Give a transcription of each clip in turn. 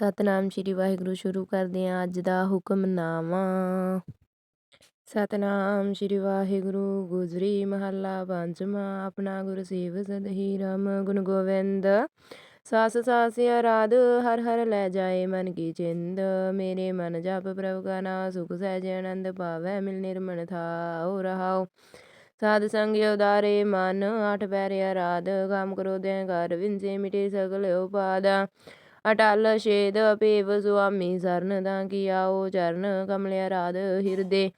ਸਤਨਾਮ ਸ੍ਰੀ ਵਾਹਿਗੁਰੂ ਸ਼ੁਰੂ ਕਰਦੇ ਹਾਂ ਅੱਜ ਦਾ ਹੁਕਮਨਾਮਾ ਸਤਨਾਮ ਸ੍ਰੀ ਵਾਹਿਗੁਰੂ ਗੁਜਰੀ ਮਹੱਲਾ ਪੰਜਵਾਂ, ਆਪਣਾ ਗੁਰ ਸੇਵ ਸਦਹੀ ਰਮ ਗੁਣ ਗੋਵਿੰਦ। ਸਾਸ ਸਾਸ ਆਰਾਧ ਹਰ ਹਰ ਲੈ ਜਾਏ ਮਨ ਕੀ ਚਿੰਦ। ਮੇਰੇ ਮਨ ਜਪ ਪ੍ਰਭ ਕਾ ਨਾਮ ਸੁਖ ਸਹਿਜ ਆਨੰਦ ਪਾਵੈ ਮਿਲ ਨਿਰਮਨ ਥਾਉ ਰਹਾਉ। ਸਾਧ ਸੰਗ ਉਦਾਰੇ ਮਨ ਆਠ ਪੈਰੇ ਆਰਾਧ ਕਾਮ ਕਰੋ ਦੇ ਘਰ ਵਿੰਸੇ ਮਿਟੇ ਸਗਲ ਉਪਾਦਾ ਅਟਲ, ਛੇਦ ਅਪੇਵ ਸੁਆਮੀ, ਸਰਨ ਤਾਂ ਕੀ ਚਰਨ ਕਮਲ ਆਰਾਧ ਹਿਰਦੇ।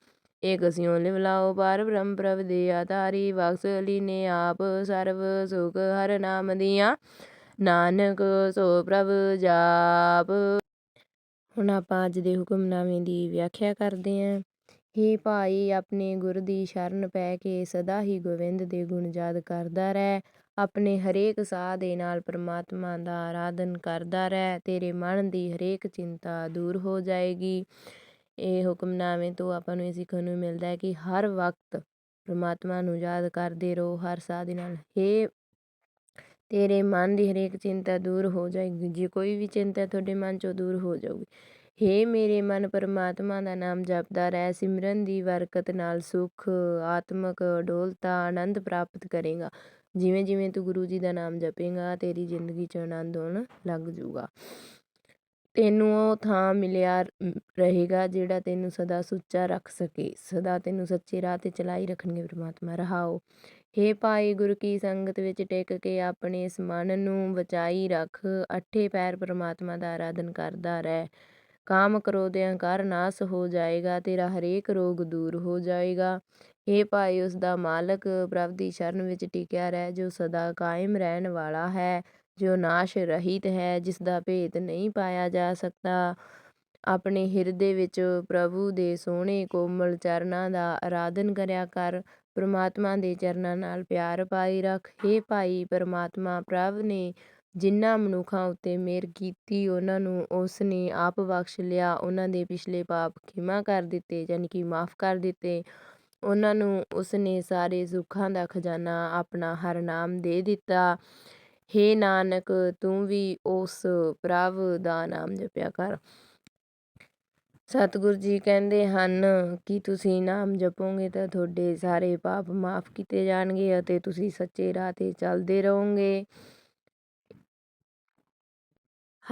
ਏਕ ਸਿਉ ਲਿਵ ਲਾਓ, ਪਰ ਬ੍ਰਹਮ ਪ੍ਰਭ ਦੇ ਤਾਰੀ ਬਖਸ ਲੀਨੇ ਆਪ ਸਰਬ ਸੁਖ ਹਰ ਨਾਮ ਦੀਆਂ। ਨਾਨਕ ਸੋ ਪ੍ਰਭ ਜਾਪ। ਹੁਣ ਆਪਾਂ ਅੱਜ ਦੇ ਹੁਕਮਨਾਮੇ ਦੀ ਵਿਆਖਿਆ ਕਰਦੇ ਹਾਂ ਹੀ ਭਾਈ, ਆਪਣੇ ਗੁਰ ਦੀ ਸ਼ਰਨ ਪੈ ਕੇ ਸਦਾ ਹੀ ਗੋਬਿੰਦ ਦੇ ਗੁਣ ਯਾਦ ਕਰਦਾ ਰਹਿ। ਆਪਣੇ ਹਰੇਕ ਸਾਹ ਦੇ ਨਾਲ ਪਰਮਾਤਮਾ ਦਾ ਆਰਾਧਨ ਕਰਦਾ ਰਹਿ, ਤੇਰੇ ਮਨ ਦੀ ਹਰੇਕ ਚਿੰਤਾ ਦੂਰ ਹੋ ਜਾਏਗੀ। ਇਹ ਹੁਕਮਨਾਮੇ ਤੋਂ ਆਪਾਂ ਨੂੰ ਇਹ ਸਿੱਖਣ ਨੂੰ ਮਿਲਦਾ ਹੈ ਕਿ ਹਰ ਵਕਤ ਪਰਮਾਤਮਾ ਨੂੰ ਯਾਦ ਕਰਦੇ ਰਹੋ, ਹਰ ਸਾਹ ਦੇ ਨਾਲ। ਹੇ, ਤੇਰੇ ਮਨ ਦੀ ਹਰੇਕ ਚਿੰਤਾ ਦੂਰ ਹੋ ਜਾਏਗੀ, ਜੇ ਕੋਈ ਵੀ ਚਿੰਤਾ ਤੁਹਾਡੇ ਮਨ ਚੋਂ ਦੂਰ ਹੋ ਜਾਊਗੀ। ਹੇ ਮੇਰੇ ਮਨ ਪਰਮਾਤਮਾ ਦਾ ਨਾਮ ਜਪਦਾ ਰਹਿ, ਸਿਮਰਨ ਦੀ ਬਰਕਤ ਨਾਲ ਸੁਖ, ਆਤਮਕ ਅਡੋਲਤਾ, ਆਨੰਦ ਪ੍ਰਾਪਤ ਕਰੇਗਾ। ਜਿਵੇਂ ਜਿਵੇਂ ਤੂੰ ਗੁਰੂ ਜੀ ਦਾ ਨਾਮ ਜਪੇਗਾ, ਤੇਰੀ ਜ਼ਿੰਦਗੀ 'ਚ ਆਨੰਦ ਆਉਣ ਲੱਗ ਜੂਗਾ ਤੈਨੂੰ ਉਹ ਥਾਂ ਮਿਲਿਆ ਰਹੇਗਾ ਜਿਹੜਾ ਤੈਨੂੰ ਸਦਾ ਸੁੱਚਾ ਰੱਖ ਸਕੇ। ਸਦਾ ਤੈਨੂੰ ਸੱਚੇ ਰਾਹ ਤੇ ਚਲਾਈ ਰੱਖਣਗੇ ਪ੍ਰਮਾਤਮਾ, ਰਹਾਓ। ਹੇ ਭਾਈ, ਗੁਰ ਕੀ ਸੰਗਤ ਵਿੱਚ ਟਿਕ ਕੇ ਆਪਣੇ ਇਸ ਮਨ ਨੂੰ ਬਚਾਈ ਰੱਖ। ਅੱਠੇ ਪੈਰ ਪ੍ਰਮਾਤਮਾ ਦਾ ਆਰਾਧਨ ਕਰਦਾ ਰਹਿ। ਕਾਮ ਕ੍ਰੋਧ ਅਹੰਕਾਰ ਨਾਸ ਹੋ ਜਾਏਗਾ, ਤੇਰਾ ਹਰੇਕ ਰੋਗ ਦੂਰ ਹੋ ਜਾਏਗਾ। ਹੇ ਭਾਈ ਉਸ ਦਾ ਮਾਲਕ ਪ੍ਰਭ ਦੀ ਸ਼ਰਨ ਵਿੱਚ ਟਿਕਿਆ ਰਹਿ, ਜੋ ਸਦਾ ਕਾਇਮ ਰਹਿਣ ਵਾਲਾ ਹੈ, ਜੋ ਨਾਸ਼ ਰਹਿਤ ਹੈ ਜਿਸ ਦਾ ਭੇਦ ਨਹੀਂ ਪਾਇਆ ਜਾ ਸਕਦਾ। ਆਪਣੇ ਹਿਰਦੇ ਵਿੱਚ ਪ੍ਰਭੂ ਦੇ ਸੋਹਣੇ ਕੋਮਲ ਚਰਨਾਂ ਦਾ ਆਰਾਧਨ ਕਰਿਆ ਕਰ, ਪ੍ਰਮਾਤਮਾ ਦੇ ਚਰਨਾਂ ਨਾਲ ਪਿਆਰ ਪਾਈ ਰੱਖ। ਹੇ ਭਾਈ, ਪ੍ਰਮਾਤਮਾ ਪ੍ਰਭ ਨੇ ਜਿਨ੍ਹਾਂ ਮਨੁੱਖਾਂ ਉੱਤੇ ਮਿਹਰ ਕੀਤੀ, ਉਹਨਾਂ ਨੂੰ ਉਸ ਨੇ ਆਪ ਬਖਸ਼ ਲਿਆ, ਉਹਨਾਂ ਦੇ ਪਿਛਲੇ ਪਾਪ ਖਿਮਾ ਕਰ ਦਿੱਤੇ ਯਾਨੀ ਕਿ ਮਾਫ ਕਰ ਦਿੱਤੇ। ਉਹਨਾਂ ਨੂੰ ਉਸ ਨੇ ਸਾਰੇ ਸੁੱਖਾਂ ਦਾ ਖਜ਼ਾਨਾ ਆਪਣਾ ਹਰ ਨਾਮ ਦੇ ਦਿੱਤਾ। ਹੇ ਨਾਨਕ, ਤੂੰ ਵੀ ਉਸ ਪ੍ਰਭ ਦਾ ਨਾਮ ਜਪਿਆ ਕਰ। ਸਤਿਗੁਰੂ ਜੀ ਕਹਿੰਦੇ ਹਨ ਕਿ ਤੁਸੀਂ ਨਾਮ ਜਪੋਗੇ ਤਾਂ ਤੁਹਾਡੇ ਸਾਰੇ ਪਾਪ ਮਾਫ ਕੀਤੇ ਜਾਣਗੇ ਅਤੇ ਤੁਸੀਂ ਸੱਚੇ ਰਾਹ ਤੇ ਚੱਲਦੇ ਰਹੋਗੇ।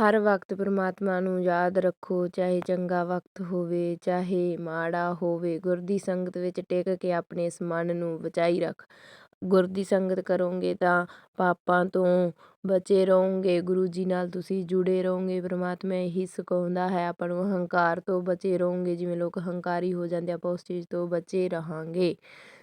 ਹਰ ਵਕਤ ਪਰਮਾਤਮਾ ਨੂੰ ਯਾਦ ਰੱਖੋ, ਚਾਹੇ ਚੰਗਾ ਵਕਤ ਹੋਵੇ, ਚਾਹੇ ਮਾੜਾ ਹੋਵੇ ਗੁਰ ਦੀ ਸੰਗਤ ਵਿੱਚ ਟਿਕ ਕੇ ਆਪਣੇ ਇਸ ਮਨ ਨੂੰ ਬਚਾਈ ਰੱਖ। ਗੁਰ ਦੀ ਸੰਗਤ ਕਰੋਗੇ ਤਾਂ ਪਾਪਾਂ ਤੋਂ ਬਚੇ ਰਹੋਗੇ ਗੁਰੂ ਜੀ ਨਾਲ ਤੁਸੀਂ ਜੁੜੇ ਰਹੋਗੇ ਪਰਮਾਤਮਾ ਇਹੀ ਸਿਖਾਉਂਦਾ ਹੈ, ਆਪਾਂ ਨੂੰ ਹੰਕਾਰ ਤੋਂ ਬਚੇ ਰਹੋਗੇ ਜਿਵੇਂ ਲੋਕ ਹੰਕਾਰੀ ਹੋ ਜਾਂਦੇ, ਆਪਾਂ ਉਸ ਚੀਜ਼ ਤੋਂ ਬਚੇ ਰਹਾਂਗੇ।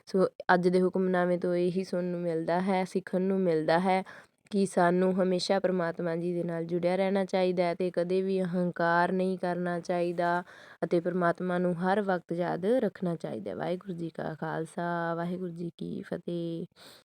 ਸੋ ਅੱਜ ਦੇ ਹੁਕਮਨਾਮੇ ਤੋਂ ਇਹੀ ਸੁਣਨ ਨੂੰ ਮਿਲਦਾ ਹੈ, ਸਿੱਖਣ ਨੂੰ ਮਿਲਦਾ ਹੈ। ਕਿ ਸਾਨੂੰ ਹਮੇਸ਼ਾ ਪ੍ਰਮਾਤਮਾ ਜੀ ਦੇ ਨਾਲ ਜੁੜਿਆ ਰਹਿਣਾ ਚਾਹੀਦਾ ਅਤੇ ਕਦੇ ਵੀ ਅਹੰਕਾਰ ਨਹੀਂ ਕਰਨਾ ਚਾਹੀਦਾ ਅਤੇ ਪਰਮਾਤਮਾ ਨੂੰ ਹਰ ਵਕਤ ਯਾਦ ਰੱਖਣਾ ਚਾਹੀਦਾ ਵਾਹਿਗੁਰੂ ਜੀ ਕਾ ਖਾਲਸਾ, ਵਾਹਿਗੁਰੂ ਜੀ ਕੀ ਫਤਿਹ।